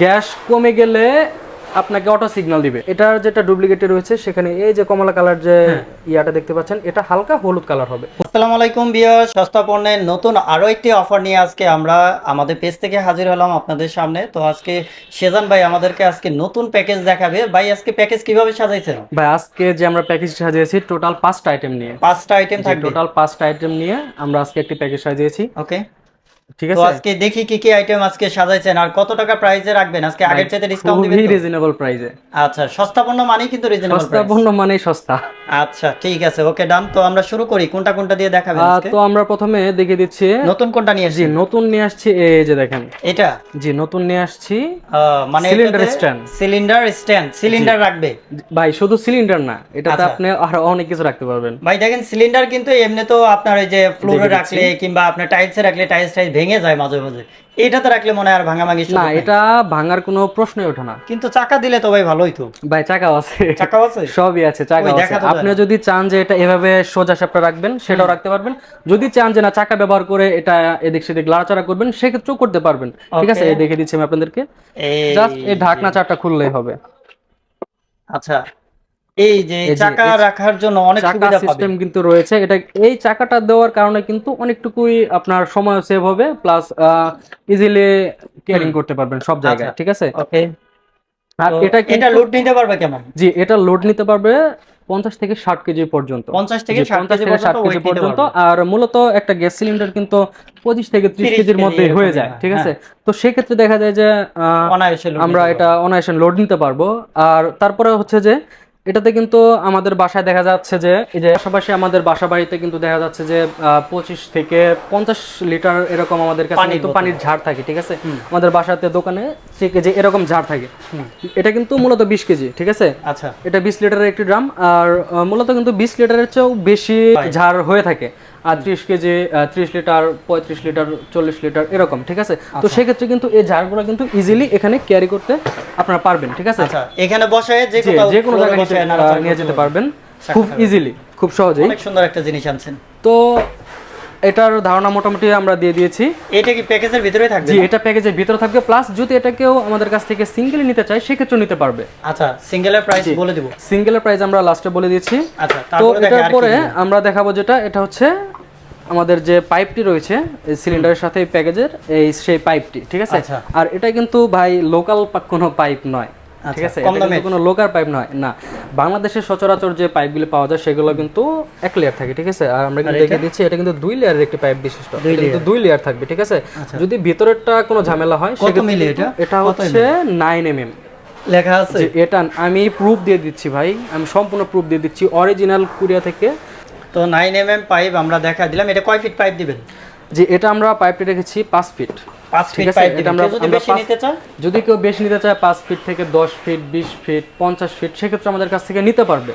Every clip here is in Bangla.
গ্যাস কমে গেলে আপনাকে অটো সিগন্যাল দিবে। এটার যেটা ডুপ্লিকেটে রয়েছে সেখানে এই যে কমলা কালার যে ইয়াটা দেখতে পাচ্ছেন এটা হালকা হলুদ কালার হবে। আসসালামু আলাইকুম বিয়ার সস্তা পণ্যের নতুন আরও একটি অফার নিয়ে আজকে আমরা আমাদের পেজ থেকে হাজির হলাম আপনাদের সামনে। তো আজকে সেজান ভাই আমাদেরকে আজকে নতুন প্যাকেজ দেখাবে। ভাই আজকে প্যাকেজ কীভাবে সাজাইছেন? ভাই আজকে যে আমরা প্যাকেজ সাজিয়েছি টোটাল পাঁচটা আইটেম নিয়ে। পাঁচটা আইটেম থাকবে। টোটাল পাঁচটা আইটেম নিয়ে আমরা আজকে একটি প্যাকেজ সাজিয়েছি। ওকে ঠিক তো আছে? আজকে দেখি কি কি আইটেম আজকে সাজাইছেন আর কত টাকা প্রাইসে রাখবেন? আজকে আগের চাইতে ডিসকাউন্ট দিবেন খুবই রিজনেবল প্রাইসে আচ্ছা সস্তা পণ্য মানেই কিন্তু রিজনেবল প্রাইস সস্তা পণ্য মানেই সস্তা। আচ্ছা ঠিক আছে ওকে ডান তো আমরা শুরু করি কোনটা কোনটা দিয়ে দেখাবেন আজকে? তো আমরা প্রথমে দেখে দিচ্ছি নতুন কোনটা নিয়ে জি এসেছি নতুন নিয়ে আসছি এই যে দেখেন। এটা? জি নতুন নিয়ে আসছি। মানে Cylinder stand। Cylinder stand cylinder রাখবে? ভাই শুধু সিলিন্ডার না এটাতে আচ্ছা। আপনি আর অনেক কিছু রাখতে পারবেন। ভাই দেখেন সিলিন্ডার কিন্তু এমনি তো আপনার ওই যে ফ্লোরে রাখলে কিংবা আপনার টাইলসে রাখলে টাইলস টাইলস ভেঙে যায় মাঝে মাঝে। এটাতে রাখলে মনে হয় আর ভাঙাভাঙি না এটা ভাঙার কোনো প্রশ্নই ওঠে না। কিন্তু চাকা দিলে তো ভাই ভালোই তো। ভাই চাকাও আছে। চাকা আছে? সবই আছে চাকা আছে। আপনি যদি চান যে এটা এভাবে সোজা সাপটা রাখবেন সেটাও রাখতে পারবেন। যদি চান যে না চাকা ব্যবহার করে এটা এদিক সেদিক লাড়াচাড়া করবেন সেক্ষেত্রেও করতে পারবেন। ঠিক আছে এই দেখে দিচ্ছি আমি আপনাদেরকে। জাস্ট এই ঢাকনা চারটা খুললেই হবে। আচ্ছা। এই যে চাকা রাখার জন্য অনেক সুবিধা সিস্টেম কিন্তু রয়েছে। এটা এই চাকাটা দেওয়ার কারণে কিন্তু অনেকটুকুই আপনার সময় সেভ হবে প্লাস ইজিলি ক্যারিং করতে পারবেন সব জায়গায় আচ্ছা। ঠিক আছে? ওকে আর এটা এটা লোড নিতে পারবে কেমন? জি এটা লোড নিতে পারবে পঞ্চাশ থেকে ষাট কেজি পর্যন্ত। 50 থেকে জি, 60 50 কেজি থেকে 60 পর্যন্ত আর মূলত একটা গ্যাস সিলিন্ডার কিন্তু পঁচিশ থেকে ত্রিশ কেজির মধ্যে হয়ে যায় ঠিক হ্যাঁ। আছে তো সেক্ষেত্রে দেখা যায় যে আমরা এটা অনায়াসে লোড নিতে পারব। আর তারপরে হচ্ছে যে এটাতে কিন্তু আমাদের বাসায় দেখা যাচ্ছে যে এই যে পাশাপাশি আমাদের বাসা বাড়িতে কিন্তু দেখা যাচ্ছে যে পঁচিশ থেকে পঞ্চাশ লিটার এরকম আমাদের কাছে পানির কিন্তু পানির ঝাড় থাকে ঠিক আছে? আমাদের বাসাতে দোকানে যে এরকম ঝাড় থাকে। এটা কিন্তু মূলত বিশ কেজি ঠিক আছে? আচ্ছা। এটা বিশ লিটারের একটি ড্রাম আর মূলত কিন্তু বিশ লিটারের চেয়েও বেশি ঝাড় হয়ে থাকে। ত্রিশ কেজি ত্রিশ লিটার পঁয়ত্রিশ লিটার চল্লিশ লিটার এরকম ঠিক আছে? তো সেক্ষেত্রে কিন্তু এই ঝাড়গুলো কিন্তু ইজিলি এখানে ক্যারি করতে আপনারা পারবেন ঠিক আছে? আচ্ছা এখানে বসায় যে কোনো জায়গায় নিয়ে যেতে পারবেন। খুব ইজিলি খুব সহজেই। অনেক সুন্দর একটা জিনিস আনছেন। তো এটার ধারণা মোটামুটি আমরা দিয়ে দিয়েছি। এটা কি প্যাকেজের ভিতরে থাকবে জি এটা প্যাকেজের ভিতরে থাকবে। প্লাস যদি এটা কেউ আমাদের কাছ থেকে সিঙ্গেলি নিতে চায় সেক্ষেত্রেও নিতে পারবে। আচ্ছা সিঙ্গেলের প্রাইস বলে দিব। সিঙ্গেলের প্রাইস আমরা লাস্টে বলে দিয়েছি। আচ্ছা তো তারপরে এটার পরে আমরা দেখাবো যেটা এটা হচ্ছে আমাদের যে পাইপটি রয়েছে এই সিলিন্ডারের সাথে প্যাকেজের এই সেই পাইপটি ঠিক আছে? আচ্ছা। আর এটা কিন্তু ভাই লোকাল কোনো পাইপ নয় ঠিক আচ্ছা, আছে কিন্তু দামের। কোনো লোকাল পাইপ নয় না। বাংলাদেশের সচরাচর যে পাইপগুলো পাওয়া যায় সেগুলো কিন্তু এক লেয়ার থাকে ঠিক আছে? আর আমরা কিন্তু দেখে দিচ্ছি এটা কিন্তু দুই লেয়ারের একটি পাইপ বিশিষ্ট। কিন্তু দুই লেয়ার থাকবে ঠিক আছে? যদি ভিতরেরটা কোনো ঝামেলা হয় সেক্ষেত্রে? এটা? হচ্ছে নাইন এম এম লেখা আছে? এটা আমি প্রুফ দিয়ে দিচ্ছি ভাই আমি সম্পূর্ণ প্রুফ দিয়ে দিচ্ছি। অরিজিনাল কুরিয়া থেকে তো নাইন এম এম পাইপ আমরা দেখা দিলাম। এটা কয় ফিট পাইপ দিবেন? যে এটা আমরা পাইপটি রেখেছি পাঁচ ফিট যদি কেউ বেশি নিতে চায় পাঁচ ফিট থেকে দশ ফিট বিশ ফিট পঞ্চাশ ফিট সেক্ষেত্রে আমাদের কাছ থেকে নিতে পারবে।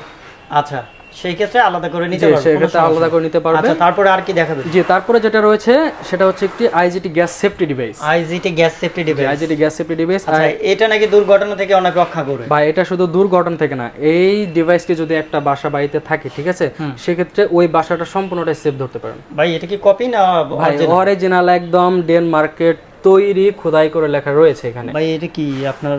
আচ্ছা। সেই ক্ষেত্রে আলাদা করে নিতে পারবে সেক্ষেত্রে আলাদা করে নিতে পারবে। আচ্ছা তারপরে আর কি জি তারপরে যেটা রয়েছে সেটা হচ্ছে একটি IGT gas safety device IGT gas safety device IGT gas safety device আচ্ছা এটা নাকি দুর্ঘটনা থেকে অনেক রক্ষা করে? বা এটা শুধু দুর্ঘটনা থেকে না এই ডিভাইসটি যদি একটা বাসা বাড়িতে থাকে ঠিক আছে সেক্ষেত্রে ওই বাসাটা সম্পূর্ণটাই সেফ ধরতে পারেন। ভাই এটা কি কপি না ভাই? অরিজিনাল একদম ডেনমার্কের তৈরি খোদাই করে লেখা রয়েছে এখানে। ভাই এটা কি আপনার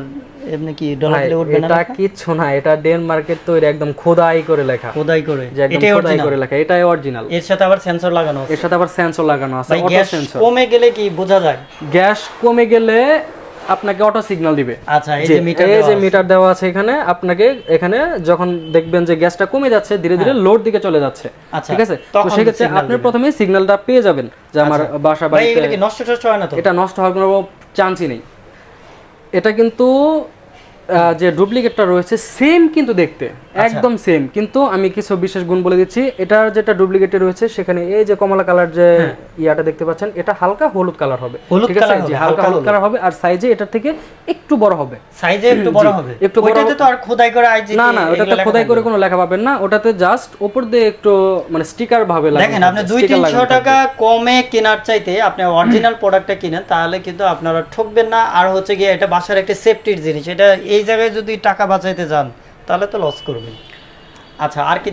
এমনি কি ডলার দিয়ে দিলে উঠবে না এটা কিচ্ছু না এটা ডেনমার্কের তৈরি একদম খোদাই করে লেখা। খোদাই করে। যে একদম এটাই খোদাই করে লেখা এটাই অরিজিনাল এর সাথে আবার সেন্সর লাগানো আছে এর সাথে আবার সেন্সর লাগানো আছে অটো সেন্সর কমে গেলে কি বোঝা যায়? গ্যাস কমে গেলে আপনাকে অটো সিগন্যাল দিবে। আচ্ছা এই যে মিটার এই যে মিটার দেওয়া আছে এখানে আপনাকে এখানে যখন দেখবেন যে গ্যাসটা কমে যাচ্ছে ধীরে ধীরে লোড দিকে চলে যাচ্ছে। আচ্ছা, ঠিক আছে? তো সেক্ষেত্রে আপনি প্রথমে সিগন্যালটা পেয়ে যাবেন যে আমার বাসা ভাই বাড়িতে নষ্ট হয় না তো? এটা নষ্ট হওয়ার কোনো চান্সই নেই। এটা কিন্তু যে ডুপ্লিকেটটা রয়েছে সেম কিন্তু দেখতে। আচ্ছা। একদম সেম কিন্তু আমি কিছু বিশেষ গুণ বলে দিচ্ছি। এটার যেটা ডুপ্লিকেটে রয়েছে সেখানে এই যে কমলা কালার যে ইয়াটা দেখতে পাচ্ছেন এটা হালকা হলুদ কালার হবে। হ্যাঁ। ঠিক আছে? হালকা হলুদ কালার হবে আর সাইজে এটার থেকে একটু বড় হবে। সাইজে একটু বড় হবে। একটু বড় তো আর খোদাই করে আইজি না না ওটাতে খোদাই করে কোনো লেখা পাবেন না। ওটাতে জাস্ট উপর দিয়ে একটু মানে স্টিকার ভাবে লাগানো দেখেন আপনি থাকবে, দুই sticker তিনশো লাগানো টাকা কমে কেনার চাইতে আপনি অরিজিনাল প্রোডাক্টটা কিনেন তাহলে কিন্তু আপনারা ঠকবেন না। আর হচ্ছে গিয়ে এটা বাসার একটা সেফটির জিনিস। এটা এই জায়গায় যদি টাকা বাঁচাইতে যান তাহলে তো লস করবেন। আচ্ছা আর কি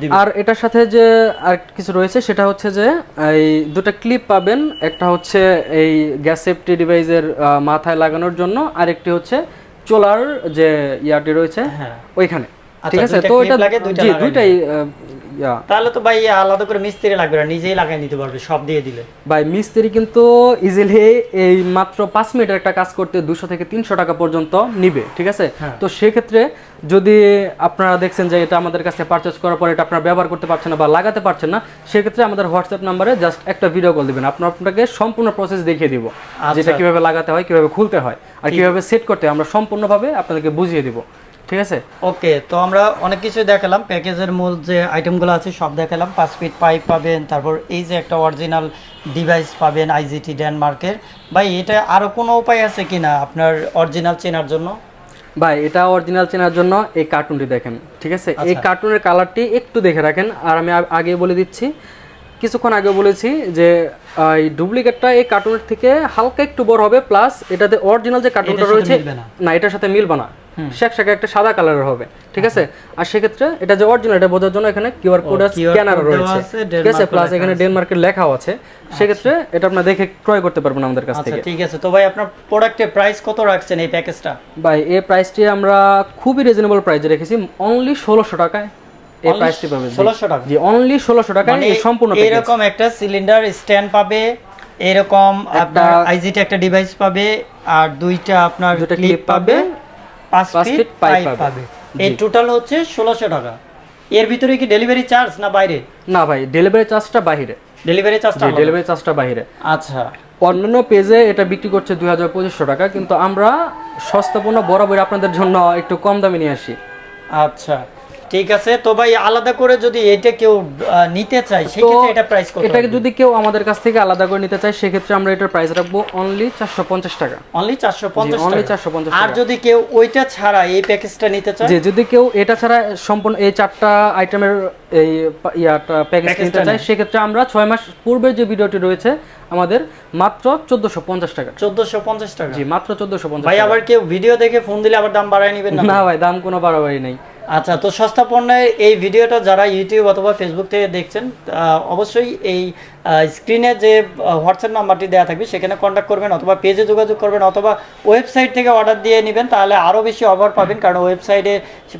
দিবেন আর এটার সাথে যে আর কিছু রয়েছে সেটা হচ্ছে যে এই দুটো ক্লিপ পাবেন। একটা হচ্ছে এই গ্যাস সেফটি ডিভাইসের মাথায় লাগানোর জন্য আর একটি হচ্ছে চোলার যে ইয়াটি রয়েছে হ্যাঁ। ওইখানে। আচ্ছা, ঠিক আছে তো এটা দুইটাই তাহলে তো ভাই আলাদা করে মিস্ত্রি লাগবে না নিজেই লাগাই নিতে পারবে সব দিয়ে দিলে। ভাই মিস্ত্রি কিন্তু ইজিলি এই মাত্র পাঁচ মিনিটের একটা কাজ করতে দুশো থেকে তিনশো টাকা পর্যন্ত নিবে ঠিক আছে? হ্যাঁ। তো সেক্ষেত্রে যদি আপনারা দেখছেন যে এটা আমাদের কাছে পারচেস করার পর এটা আপনারা ব্যবহার করতে পারছেন না বা লাগাতে পারছেন না সেক্ষেত্রে আমাদের হোয়াটসঅ্যাপ নাম্বারে জাস্ট একটা ভিডিও কল দিবেন। আপনার আপনাকে সম্পূর্ণ প্রসেস দেখিয়ে দিব যেটা কীভাবে লাগাতে হয় কীভাবে খুলতে হয় আর কীভাবে সেট করতে হয় আমরা সম্পূর্ণভাবে আপনাদেরকে বুঝিয়ে দিব। ঠিক আছে? ওকে তো আমরা অনেক কিছু দেখালাম প্যাকেজের মূল যে আইটেমগুলো আছে সব দেখালাম। পাঁচ ফিট পাইপ পাবেন তারপর এই যে একটা অরিজিনাল ডিভাইস পাবেন আইজিটি ডেনমার্কের ভাই এটা আরও কোনো উপায় আছে কিনা আপনার অরিজিনাল চেনার জন্য? ভাই এটা অরিজিনাল চেনার জন্য এই কার্টুনটি দেখেন ঠিক আছে? এই আচ্ছা। কার্টুনের কালারটি একটু দেখে রাখেন আর আমি আগে বলে দিচ্ছি কিছুক্ষণ আগে বলেছি যে এই ডুপ্লিকেটটা এই কার্টুনের থেকে হালকা একটু বড় হবে প্লাস এটাতে অরিজিনাল যে কার্টুনটা রয়েছে না। না এটার সাথে মিলবে না। শেখ শেখে একটা সাদা কালারের হবে ঠিক আছে? আর সেক্ষেত্রে এটা যে অরিজিনাল এটা বোঝার জন্য এখানে কিউআর কোড QR স্ক্যানার রয়েছে। ঠিক আছে? প্লাস এখানে ডেনমার্কের লেখাও আছে। সেক্ষেত্রে এটা আপনারা দেখে ক্রয় করতে পারবেন আমাদের কাছ আচ্ছা থেকে। ঠিক আছে। তো ভাই আপনার প্রোডাক্টের প্রাইস কত রাখছেন এই প্যাকেজটা? ভাই এই প্রাইসটি আমরা খুবই রিজনেবল প্রাইসে রেখেছি। অনলি ষোলোশো টাকায় এই প্রাইসটি পাবেন। ষোলোশো টাকা? জি অনলি ষোলোশো টাকায় মানে এই সম্পূর্ণ। এরকম একটা সিলিন্ডার স্ট্যান্ড পাবে এরকম আপনার আইজিটি একটা ডিভাইস পাবে আর দুইটা আপনার দুইটা ক্লিপ পাবে পাঁচ ফিট পাইপ পাবে। এই টোটাল হচ্ছে ষোলোশো টাকা। এর ভিতরে কি ডেলিভারি চার্জ না বাইরে? না ভাই ডেলিভারি চার্জটা বাইরে। ডেলিভারি চার্জটা ডেলিভারি চার্জটা বাইরে। আচ্ছা। অন্যান্য পেজে এটা বিক্রি করছে দুই হাজার পঁচিশশো টাকা কিন্তু আমরা সস্তা পণ্য বরাবর আপনাদের জন্য একটু কম দামে নিয়ে আসি। আচ্ছা। ঠিক আছে তো ভাই আলাদা করে যদি এটা কেউ নিতে চায় সেক্ষেত্রে এটা প্রাইস কত এটাকে যদি কেউ আমাদের কাছ থেকে আলাদা করে নিতে চায় সেক্ষেত্রে আমরা এটার প্রাইস রাখব অনলি চারশো পঞ্চাশ টাকা। অনলি চারশো পঞ্চাশ অনলি টাকা। চারশো পঞ্চাশ আর যদি কেউ ওইটা ছাড়া এই প্যাকেজটা নিতে চায়? যে যদি কেউ এটা ছাড়া সম্পূর্ণ এই চারটা আইটেমের এই ইয়াটা প্যাকেজ নিতে চায় সেক্ষেত্রে আমরা ছয় মাস পূর্বে যে ভিডিওটি রয়েছে আমাদের মাত্র চোদ্দশো পঞ্চাশ টাকা। চোদ্দশো পঞ্চাশ টাকা। জি মাত্র চোদ্দশো পঞ্চাশ ভাই আবার কেউ ভিডিও দেখে ফোন দিলে আবার দাম বাড়ায় নেবেন না? না ভাই দাম কোনো বাড়াবাড়ি নেই। আচ্ছা তো সস্তা পণ্যের এই ভিডিওটা যারা ইউটিউব অথবা ফেসবুক থেকে দেখছেন অবশ্যই এই স্ক্রিনে যে হোয়াটসঅ্যাপ নাম্বারটি দেওয়া থাকবে সেখানে কন্ট্যাক্ট করবেন অথবা পেজে যোগাযোগ করবেন অথবা ওয়েবসাইট থেকে অর্ডার দিয়ে নেবেন তাহলে আরও বেশি অফার পাবেন। কারণ ওয়েবসাইটে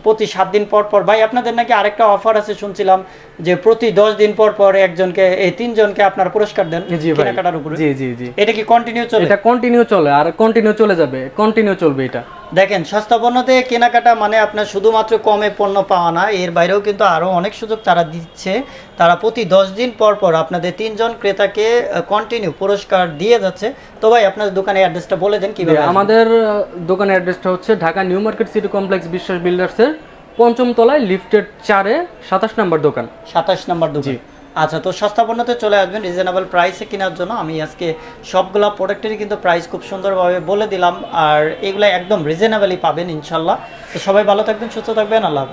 প্রতি সাত দিন পর পর ভাই আপনাদের নাকি আরেকটা অফার আছে শুনছিলাম যে প্রতি দশ দিন পর পর একজনকে এই তিনজনকে আপনার পুরস্কার দেন কেনাকাটার উপরে। জি জি জি। এটা কি কন্টিনিউ চলে? এটা কন্টিনিউ চলে আর কন্টিনিউ চলে যাবে কন্টিনিউ চলবে এটা। দেখেন সস্তা পণ্যতে কেনাকাটা মানে আপনার শুধুমাত্র কমে পণ্য পাওয়া না এর বাইরেও কিন্তু আরও অনেক সুযোগ তারা দিচ্ছে। তারা প্রতি দশ দিন পর পর আপনাদের তিনজন ক্রেতাকে কন্টিনিউ পুরস্কার দিয়ে যাচ্ছে। তো ভাই আপনার দোকানের অ্যাড্রেসটা বলে দেন কীভাবে? আমাদের দোকানের অ্যাড্রেসটা হচ্ছে Dhaka new market city complex Biswas বিল্ডার্সের পঞ্চম তলায় লিফটের চারে সাতাশ নম্বর দোকান। সাতাশ নম্বর দোকান। আচ্ছা তো সস্তা পণ্যতে চলে আসবেন রিজনেবল প্রাইসে কেনার জন্য আমি আজকে সবগুলা প্রোডাক্টেরই কিন্তু প্রাইস খুব সুন্দরভাবে বলে দিলাম, আর এগুলো একদম রিজনেবলই পাবেন ইনশাল্লাহ তো সবাই ভালো থাকবেন, সুস্থ থাকবেন, আল্লাহ।